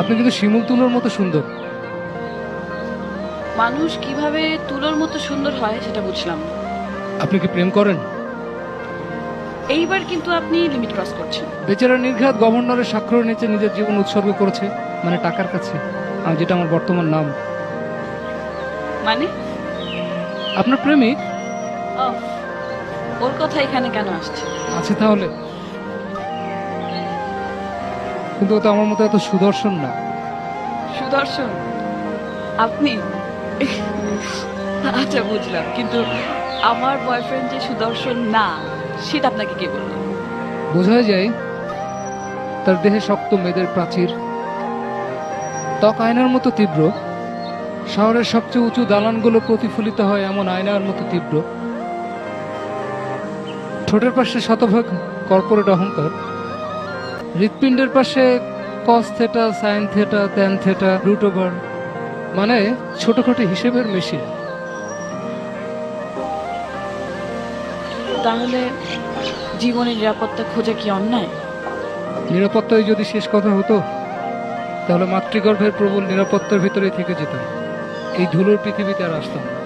আপনি কিন্তু শিমুল তুলোর মতো সুন্দর। মানুষ কীভাবে তুলোর মতো সুন্দর হয় সেটা বুঝলাম না। আপনি কি প্রেম করেন? এইবার কিন্তু আপনি লিমিট ক্রস করছেন। বেচারা নির্ঘাত গভর্নরের স্বাক্ষর নিচে নিজের জীবন উৎসর্গ করেছে মানে টাকার কাছে আর যেটা আমার বর্তমান নাম। মানে? আপনার প্রেমিক? ও ওর কথা এখানে কেন আসছে? আছে তাহলে। কিন্তু ও তো আমার মতো এত সুদর্শন না। সুদর্শন? আপনি? আচ্ছা বুঝলাম। কিন্তু আমার বয়ফ্রেন্ড যে সুদর্শন না সেটা আপনাকে কে বলল? বোঝা যায় তার দেহে শক্ত মেদের প্রাচীর। ত্বক আয়নার মতো তীব্র। শহরের সবচেয়ে উঁচু দালানগুলো প্রতিফলিত হয় এমন আয়নার মতো তীব্র। ঠোঁটের পাশে শতভাগ কর্পোরেট অহংকার। হৃৎপিণ্ডের পাশে cos theta sine theta tan theta root over মানে ছোটখাটো হিসেবের মেশিন তাহলে জীবনের নিরাপত্তা খোঁজা কি অন্যায়? নিরাপত্তায় যদি শেষ কথা হতো তাহলে মাতৃগর্ভের প্রবল নিরাপত্তার ভিতরে থেকে যেতাম। এই ধুলোর পৃথিবীতে আর আসতাম না।